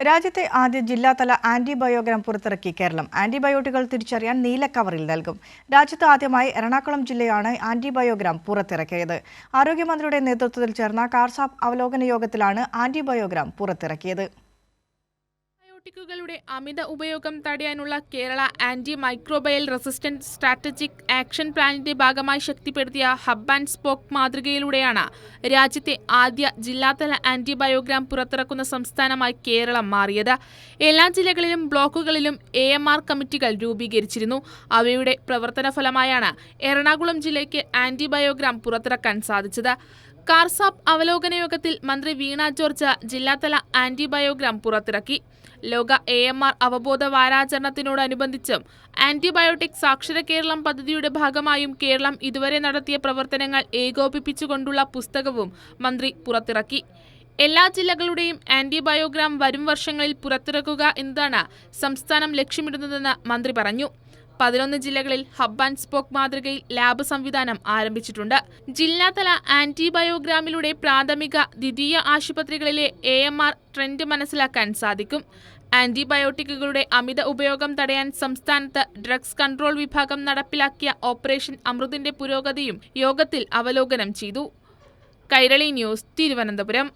രാജ്യത്തെ ആദ്യ ജില്ലാതല ആന്റിബയോഗ്രാം പുറത്തിറക്കി കേരളം. ആന്റിബയോട്ടിക്കുകൾ തിരിച്ചറിയാൻ നീല കവറിൽ നൽകും. രാജ്യത്ത് ആദ്യമായി എറണാകുളം ജില്ലയാണ് ആന്റിബയോഗ്രാം പുറത്തിറക്കിയത്. ആരോഗ്യമന്ത്രിയുടെ നേതൃത്വത്തിൽ ചേർന്ന കാർസാപ്പ് അവലോകന യോഗത്തിലാണ് ആന്റിബയോഗ്രാം പുറത്തിറക്കിയത്. ആന്റിബയോട്ടിക്കുകളുടെ അമിത ഉപയോഗം തടയാനുള്ള Kerala anti microbial resistant strategic action പ്ലാനിന്റെ ഭാഗമായി ശക്തിപ്പെടുത്തിയ ഹബ് ആൻഡ് സ്പോക്ക് മാതൃകയിലൂടെയാണ് രാജ്യത്തെ ആദ്യ ജില്ലാതല ആന്റിബയോഗ്രാം പുറത്തിറക്കുന്ന സംസ്ഥാനമായി കേരളം മാറിയത്. എല്ലാ ജില്ലകളിലും ബ്ലോക്കുകളിലും എ കമ്മിറ്റികൾ രൂപീകരിച്ചിരുന്നു. അവയുടെ പ്രവർത്തന ഫലമായാണ് എറണാകുളം ജില്ലയ്ക്ക് ആന്റിബയോഗ്രാം പുറത്തിറക്കാൻ സാധിച്ചത്. കാർസാപ്പ് അവലോകന യോഗത്തിൽ മന്ത്രി വീണ ജോർജ് ജില്ലാതല ആന്റിബയോഗ്രാം പുറത്തിറക്കി. ലോക എ എം ആർ അവബോധ വാരാചരണത്തിനോടനുബന്ധിച്ചും ആന്റിബയോട്ടിക് സാക്ഷര കേരളം പദ്ധതിയുടെ ഭാഗമായും കേരളം ഇതുവരെ നടത്തിയ പ്രവർത്തനങ്ങൾ ഏകോപിപ്പിച്ചുകൊണ്ടുള്ള പുസ്തകവും മന്ത്രി പുറത്തിറക്കി. എല്ലാ ജില്ലകളുടെയും ആന്റിബയോഗ്രാം വരും വർഷങ്ങളിൽ പുറത്തിറക്കുക എന്നതാണ് സംസ്ഥാനം ലക്ഷ്യമിടുന്നതെന്ന് മന്ത്രി പറഞ്ഞു. പതിനൊന്ന് ജില്ലകളിൽ ഹബ് ആൻഡ് സ്പോക്ക് മാതൃകയിൽ ലാബ് സംവിധാനം ആരംഭിച്ചിട്ടുണ്ട്. ജില്ലാതല ആന്റിബയോഗ്രാമിലൂടെ പ്രാഥമിക ദ്വിതീയ ആശുപത്രികളിലെ എ എം ആർ ട്രെൻഡ് മനസ്സിലാക്കാൻ സാധിക്കും. ആന്റിബയോട്ടിക്കുകളുടെ അമിത ഉപയോഗം തടയാൻ സംസ്ഥാനത്ത് ഡ്രഗ്സ് കൺട്രോൾ വിഭാഗം നടപ്പിലാക്കിയ ഓപ്പറേഷൻ അമൃതിന്റെ പുരോഗതിയും യോഗത്തിൽ അവലോകനം ചെയ്തു. കൈരളി ന്യൂസ് തിരുവനന്തപുരം.